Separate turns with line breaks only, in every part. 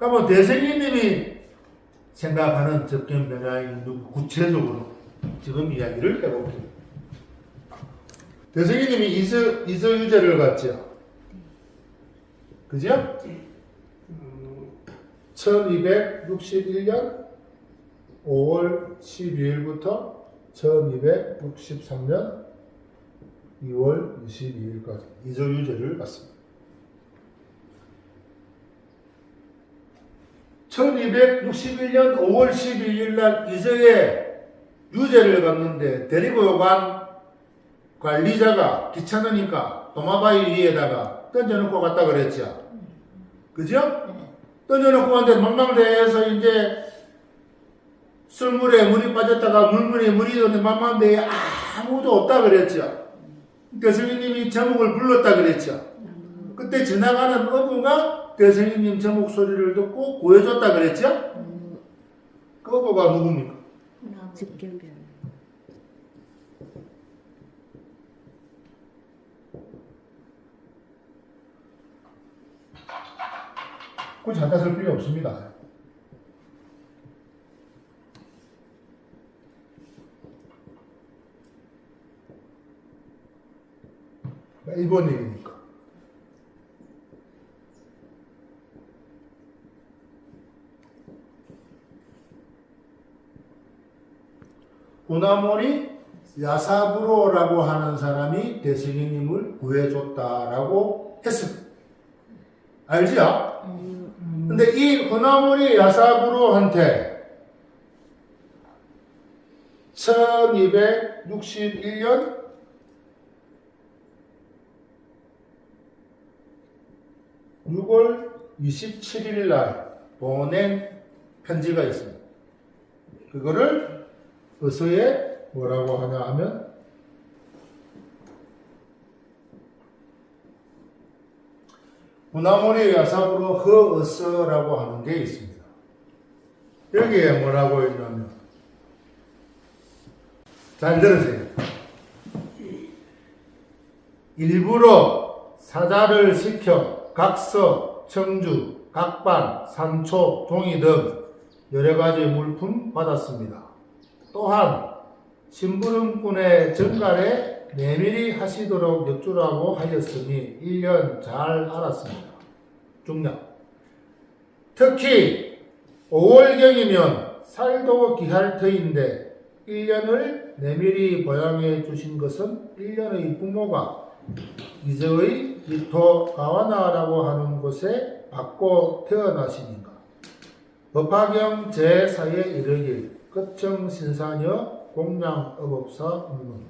그러면 대생님이 생각하는 접견 변화인 구체적으로 지금 이야기를 해볼게요. 대생님이 이서, 이서 유제를 갖죠? 그죠? 1261년 5월 12일부터 1263년 2월 22일까지 이서유제를 갖습니다. 1261년 5월 12일 날 이서에 유죄를 갚는데 데리고 간 관리자가 귀찮으니까 도마바위 위에다가 던져놓고 갔다 그랬죠. 그죠? 던져놓고 갔는데 망망대해서 이제 술물에 물이 빠졌다가 물물에 물이 도는데 망망대에 아무도 없다 그랬죠. 교수님이 제목을 불렀다 그랬죠. 그때 지나가는 어부가 대성님 제 목소리를 듣고 구해줬다 그랬죠? 그 어부가 누굽니까?
직경변.
굳이 한다 쓸 필요 없습니다. 일본 얘기니까. 오나모리 야사부로라고 하는 사람이 대승이님을 구해줬다라고 했습니다. 알지요? 근데 이 호나모리 야사부로한테 1261년 6월 27일 날 보낸 편지가 있습니다. 그거를 어서에 뭐라고 하냐 하면 무나무리 야삽으로 허어서라고 하는 게 있습니다. 여기에 뭐라고 있냐면 잘 들으세요. 일부러 사자를 시켜 각서, 청주, 각반, 산초, 종이 등 여러 가지 물품 받았습니다. 또한 심부름꾼의 정갈에 내밀히 하시도록 여쭈라고 하였으니 1년 잘 알았습니다. 중량. 특히 5월경이면 살도 귀할 터인데 1년을 내밀히 보양해 주신 것은 1년의 부모가 이제의 이토 가와나라고 하는 곳에 받고 태어나시니까 법화경 제4에 이르길 끝청 신사녀 공양 업업사 운문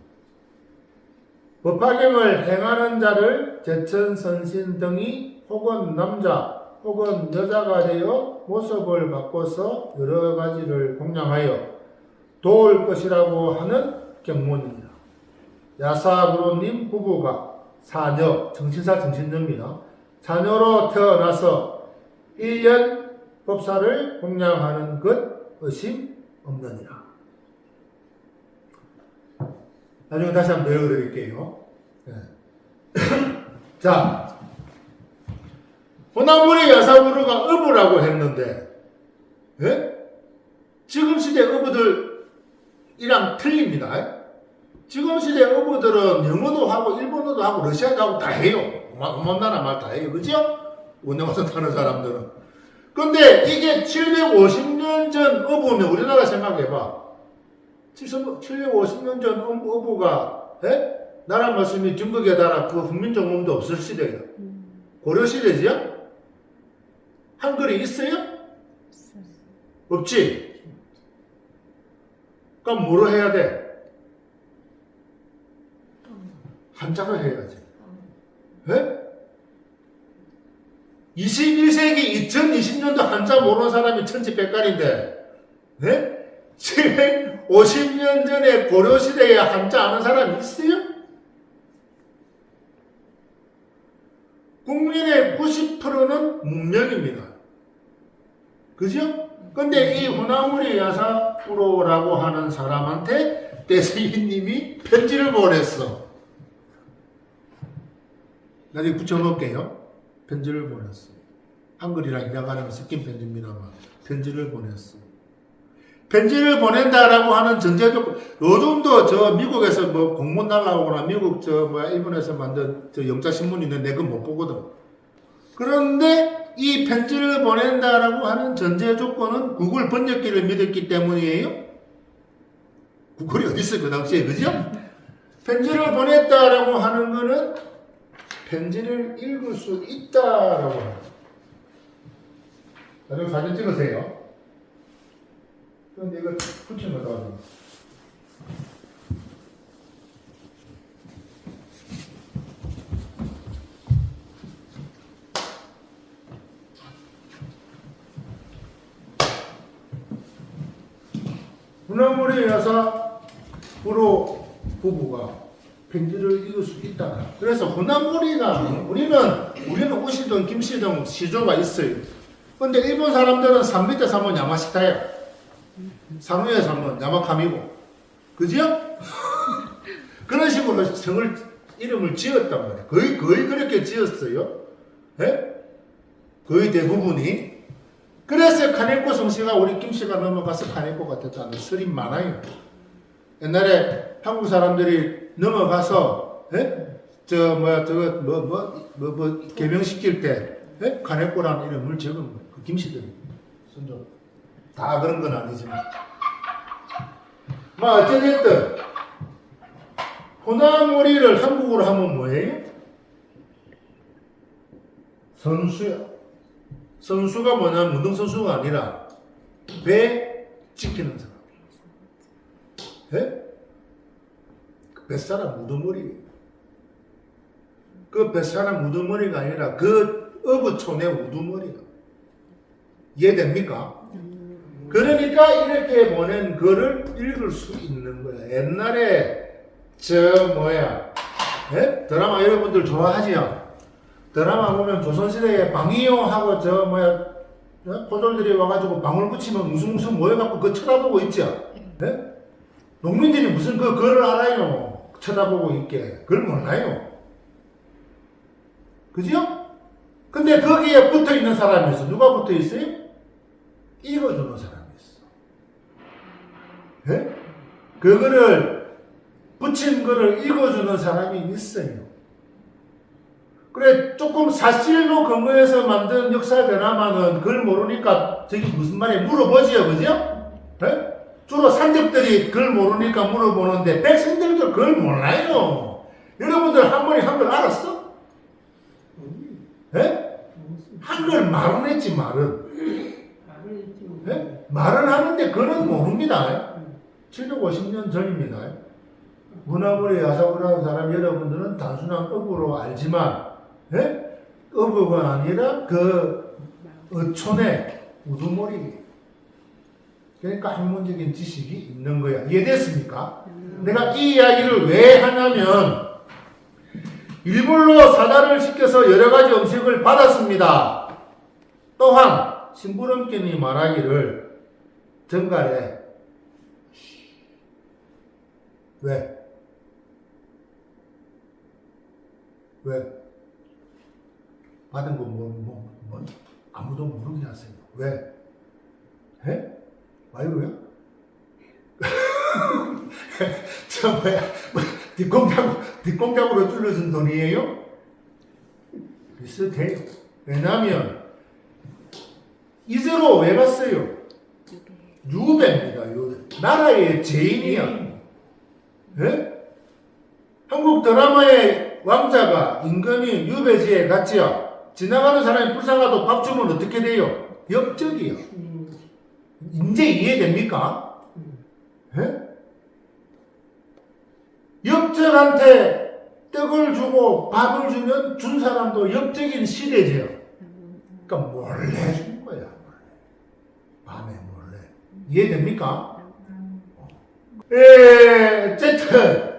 법화경을 행하는 자를 제천 선신 등이 혹은 남자 혹은 여자가 되어 모습을 바꿔서 여러 가지를 공양하여 도울 것이라고 하는 경문입니다. 야사부로님 부부가 사녀, 정신사 정신녀입니다. 자녀로 태어나서 1년 법사를 공양하는 것 의심 없느니라. 나중에 다시 한번 배워드릴게요. 네. 자, 호남물의 야사부르가 어부라고 했는데, 예? 지금 시대 어부들이랑 틀립니다. 지금 시대 어부들은 영어도 하고 일본어도 하고 러시아도 하고 다 해요. 만 나라 말 다 해요. 그죠? 운영화선 타는 사람들은. 근데 이게 750 년 전 어부면 우리나라 생각해봐. 750년 전 어부- 어부가 예? 나라 말씀이 중국에 나라 그 훈민정음도 없을 시대예요. 고려 시대지요? 한글이 있어요? 없지. 그럼 뭐로 해야 돼? 한자로 해야지. 예? 21세기 2020년도 한자 모르는 사람이 천지백갈인데, 예? 750년 전에 고려시대에 한자 아는 사람 있어요? 국민의 90%는 문명입니다. 그죠? 근데 이 호나무리 야사프로라고 하는 사람한테 대세인님이 편지를 보냈어. 나중에 붙여놓을게요. 편지를 보냈어. 한글이랑 일어가는 섞인 편지입니다만 편지를 보냈어. 편지를 보낸다라고 하는 전제 조건. 요즘도 저 미국에서 뭐 공문 날라오거나 미국 저 뭐야 일본에서 만든 저 영자 신문 있는데 그건 못 보거든. 그런데 이 편지를 보낸다라고 하는 전제 조건은 구글 번역기를 믿었기 때문이에요. 구글이 어디 있어 그 당시에 그죠? 편지를 보냈다라고 하는 거는 편지를 읽을 수 있다라고 거. 나중에 사진 찍으세요. 그런데 이거 붙인 거다. 문화물의 여사 프로 부부가 편지를 읽을 수 있다. 그래서 훈남물이나 우리는 우리는 우시동 김시동 시조가 있어요. 근데 일본 사람들은 산 밑에 살면 야마시타야. 산 위에 살면 야마카미고. 그죠? 그런 식으로 성을 이름을 지었단 말이에요. 거의 거의 그렇게 지었어요. 예? 거의 대부분이. 그래서 카네코 성씨가 우리 김씨가 넘어가서 카네코가 됐다는 설이 많아요. 옛날에 한국 사람들이 넘어가서 예? 저 뭐야 저거 뭐뭐뭐 뭐, 뭐, 개명시킬 때 예? 카네코라는 이름을 적은. 그 김씨들이 선조 다 그런 건 아니지만 뭐 어쨌든 호남오리를 한국어로 하면 뭐예요? 선수야. 선수가 뭐냐면 운동 선수가 아니라 배 지키는 사람. 예? 그 뱃사람 무드머리. 그 뱃사람 무드머리가 아니라 그 어부촌의 우두머리야. 이해됩니까? 그러니까 이렇게 보낸 글을 읽을 수 있는 거야. 옛날에 저 뭐야 예? 드라마 여러분들 좋아하지요? 드라마 보면 조선시대에 방이용하고 저 뭐야 어? 포졸들이 와가지고 방울 붙이면 웅숭웅숭 모여갖고 그 쳐다보고 있죠. 예? 농민들이 무슨 그 글을 알아요? 쳐다보고 있게 그걸 몰라요. 그죠? 근데 거기에 붙어 있는 사람이 있어. 누가 붙어 있어요? 읽어주는 사람이 있어. 예? 그거를 붙인 거를 읽어주는 사람이 있어요. 그래 조금 사실로 근거해서 만든 역사 드라마는 그걸 모르니까 저기 무슨 말이야 물어보지요, 그죠? 예? 주로 산적들이 그걸 모르니까 물어보는데 백성들도 그걸 몰라요. 여러분들 한 번에 한글 알았어? 예? 한글 말은 했지 말은. 예? 말은 하는데 그는 모릅니다. 750년 전입니다. 문화물의 야사부라는 사람 여러분들은 단순한 어부로 알지만 예? 어부가 아니라 그 어촌의 우두머리 그러니까 학문적인 지식이 있는 거야. 이해됐습니까? 내가 이 이야기를 왜 하냐면 일본로 사달을 시켜서 여러 가지 음식을 받았습니다. 또한 심부름꾼이 말하기를 정갈에 왜? 왜? 받은 거 뭐, 뭐, 뭐, 아무도 모르게 하세요. 왜? 해? 와이로야? 저 뭐야? 뭐, 뒷공작으로, 뒷공작으로 줄여준 돈이에요? 비슷해요. 왜냐면, 이제로 왜 갔어요? 유배입니다, 유배. 나라의 죄인이야. 예? 한국 드라마의 왕자가 임금이 유배지에 갔지요. 지나가는 사람이 불쌍하도 밥 주면 어떻게 돼요? 역적이요. 이제 이해됩니까? 예? 역적한테 떡을 주고 밥을 주면 준 사람도 역적인 시대죠. 그러니까 몰래 준 거야. 밤에 몰래. 이해됩니까? 예, 어쨌든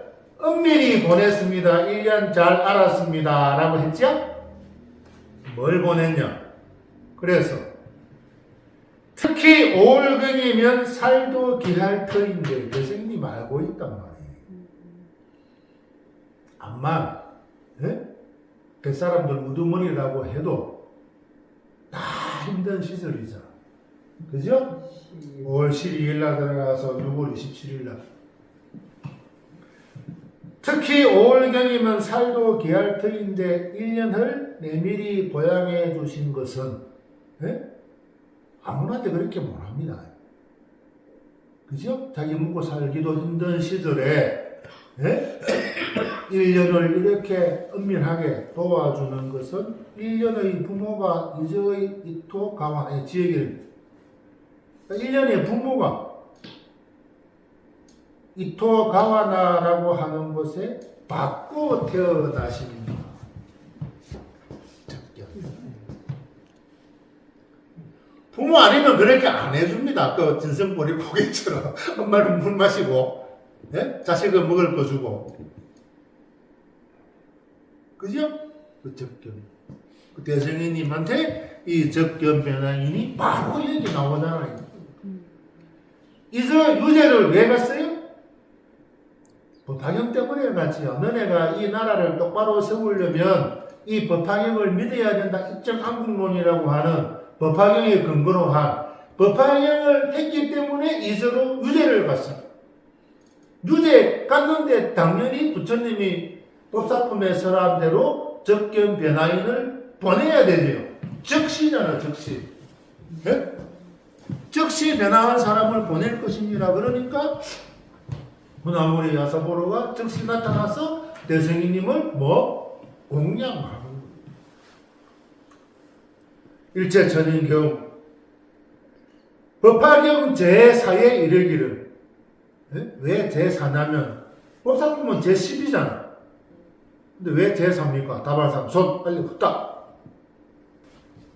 은밀히 보냈습니다. 1년 잘 알았습니다. 라고 했죠? 뭘 보냈냐? 그래서 특히 5월경이면 살도 기할 터인데 교수님 알고 있단 말이에요. 암만 예? 그 사람들 우두머리라고 해도 다 힘든 시절이잖아. 그죠? 5월 12일 날 들어가서 6월 27일 날. 특히 5월경이면 살도 기할터인데 1년을 내밀히 보양해 주신 것은 예? 아무나한테 그렇게 못합니다. 그죠? 자기 먹고 살기도 힘든 시절에 예? 1년을 이렇게 은밀하게 도와주는 것은 1년의 부모가 이저의 이토 가만의 지혜길 1년의 부모가 이토 가와나라고 하는 곳에 바꿔 태어나십니다. 부모 아니면 그렇게 안 해줍니다. 그 진성보리 고개처럼 엄마는 물 마시고 예? 자식은 먹을 거 주고 그죠? 그 적견 그 대성이님한테 이 적견 변화인이 바로 여기 나오잖아요. 이제 유죄를 왜 갔어요? 법화경 때문에 갔지요. 너네가 이 나라를 똑바로 세우려면 이 법화경을 믿어야 된다. 입정 안국론이라고 하는 법화경에 근거로 한 법화경을 했기 때문에 이제로 유죄를 갔습니다. 유죄 갔는데 당연히 부처님이 법사품에 설한 대로 적견 변화인을 보내야 되죠. 즉시잖아, 즉시. 예? 즉시 변화한 사람을 보낼 것입니다. 그러니까 문화무리 야사보로가 즉시 나타나서 대성이님을 뭐 공양하는. 일제 전인경 법화경 제4에 이르기를 예? 왜 제4냐면 법사품은 제10이잖아. 근데 왜 제3입니까? 다발상 손 빨리 후딱.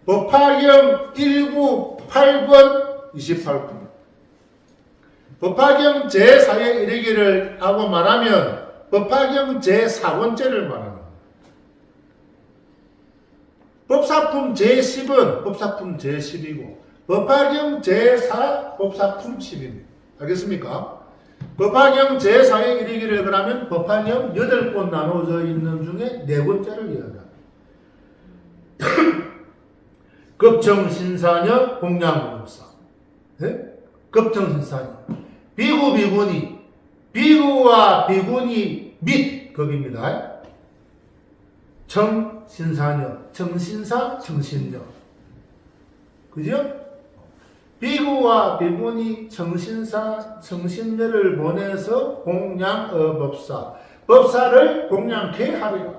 법화경 19 8권 28권 법화경 제4에 이르기를 하고 말하면 법화경 제4권째를 말하는. 법사품 제10은 법사품 제10이고 법화경 제4 법사품 10입니다. 알겠습니까? 법화경 제4에 이르기를 그러면 법화경 8권 나눠져 있는 중에 4권째를 이야기합니다. 급정신사녀 공양공사 네? 급정신사녀 비구 비구니 비구와 비구니 및 급입니다. 정신사녀 정신사 정신녀 그죠? 비구와 비구니 정신사 정신녀를 보내서 공양 어 법사 법사를 공양케 하리라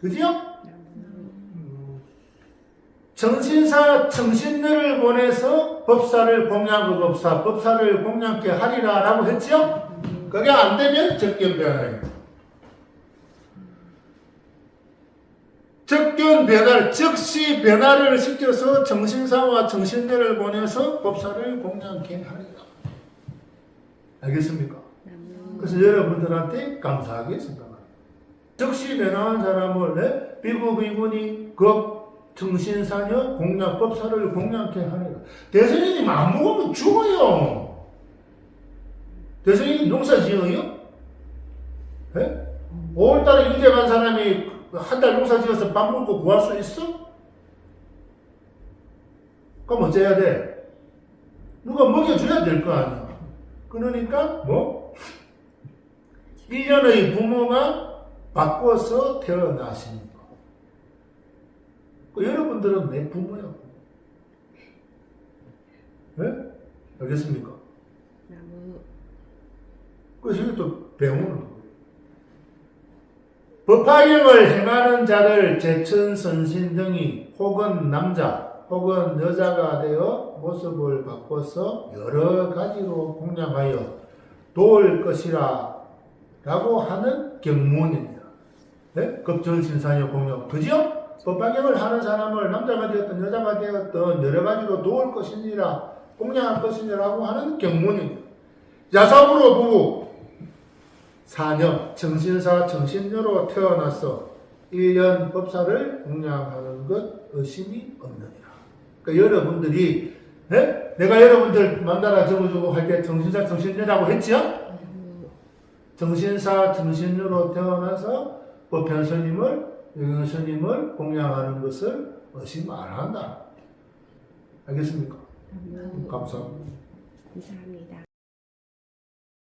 그죠? 정신사 정신들을 보내서 법사를 공양그 법사 법사를 공양케 하리라라고 했죠? 그게 안 되면 변화예요. 적견 변화 즉시 변화를 시켜서 정신사와 정신들을 보내서 법사를 공양케 하리라. 알겠습니까? 그래서 여러분들한테 감사하게 생각합니다. 즉시 변화한 사람을 내 비구 비구니 급 정신사녀 공양법사를 공양케 하니라. 대선생님 안 먹으면 죽어요. 대선생님 농사 지어요? 예? 5월달에 유대 간 사람이 한 달 농사 지어서 밥 먹고 구할 수 있어? 그럼 어째야 돼? 누가 먹여줘야 될 거 아니야. 그러니까 뭐? 1년의 부모가 바꿔서 태어나십니다. 그 여러분들은 내 부모요. 네? 알겠습니까? 그래서 이게 또 배우는. 법화경을 행하는 자를 제천 선신 등이 혹은 남자 혹은 여자가 되어 모습을 바꿔서 여러 가지로 공양하여 도울 것이라 라고 하는 경문입니다. 네? 급전신사녀 공양. 그죠? 법화경을 하는 사람을 남자가 되었든 여자가 되었든 여러 가지로 도울 것이니라 공양할 것이니라고 하는 경문입니다. 야사부로 부부 사녀 정신사 정신녀로 태어나서 1년 법사를 공양하는 것 의심이 없느니라. 그러니까 여러분들이 네? 내가 여러분들 만나라 적어주고 할 때 정신사 정신녀라고 했죠? 정신사 정신녀로 태어나서 법현 스님을 영영 스님을 공양하는 것을 의심 안 한다. 알겠습니까? 감사합니다.
감사합니다.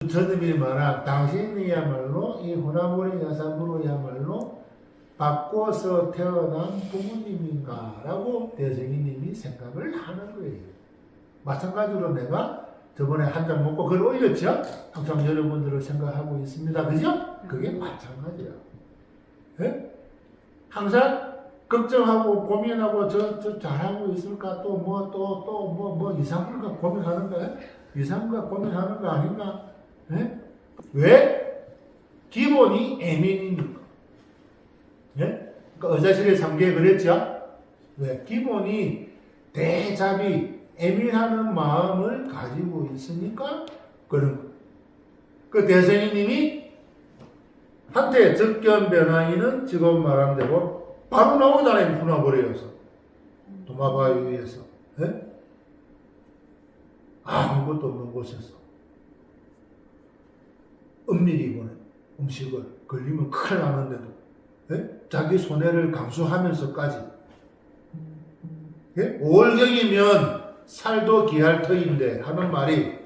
저놈이 말한 당신이야말로 이 호나무리 여사부로야말로 바꿔서 태어난 부모님인가라고 대승이님이 생각을 하는 거예요. 마찬가지로 내가 저번에 한 잔 먹고 글 올렸죠? 항상 여러분들을 생각하고 있습니다. 그죠? 그게 마찬가지야. 예? 항상 걱정하고 고민하고 저, 저 잘하고 있을까 또 뭐 또 또 뭐 뭐 이상한 거 고민하는 거야? 이상한 거 고민하는 거 아닌가? 예? 왜? 기본이 애민이니까. 예? 그러니까 의자실의 삼계 그랬죠? 왜? 기본이 대자비, 애민하는 마음을 가지고 있으니까 그런 거. 그 대선이님이 한테 적견 변화인은 지금 말한 대로 바로 나오잖아요. 분화버려서. 도마바위에서. 예? 아무것도 없는 곳에서. 은밀히 보는 음식을 걸리면 큰일 나는데도 예? 자기 손해를 감수하면서까지 예? 5월경이면 살도 기할 터인데 하는 말이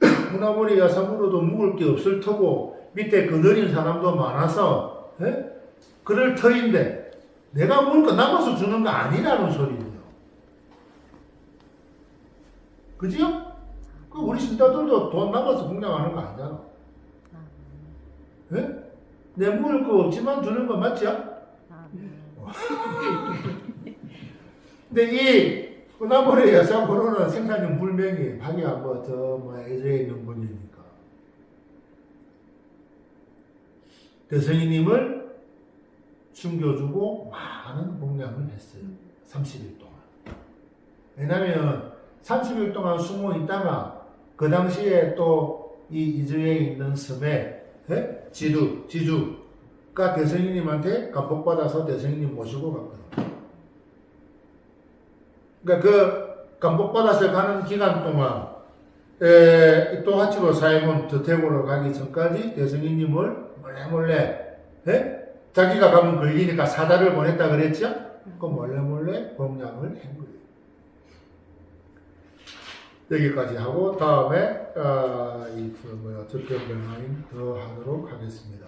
문화머리 여성으로도 묵을 게 없을 터고 밑에 거느린 사람도 많아서 예? 그럴 터인데 내가 먹을 거 남아서 주는 거 아니라는 소리예요. 그지요? 그 우리 신자들도 돈 남아서 공양하는 거 아니잖아. 예? 내 먹을 거 없지만 주는 거 맞죠? 근데 이 호나물의 여성으로는 생산이 불명이 하기야 뭐저뭐 애저에 있는 분이니까 대성이님을 숨겨주고 많은 공양을 했어요. 30일 동안. 왜냐면 30일 동안 숨어 있다가 그 당시에 또 이 이주에 있는 섬에 예? 지두, 지주가 대성이님한테 감복받아서 대성이님 모시고 갔거든. 그러니까 그 감복받아서 가는 기간 동안 에, 또 하치로 사임원 저택으로 가기 전까지 대성이님을 몰래 몰래 예? 자기가 가면 걸리니까 사다를 보냈다 그랬죠? 그 몰래 몰래 공양을 한 거예요. 여기까지 하고 다음에 아, 이 뭐야 저편 변화인 더 하도록 하겠습니다.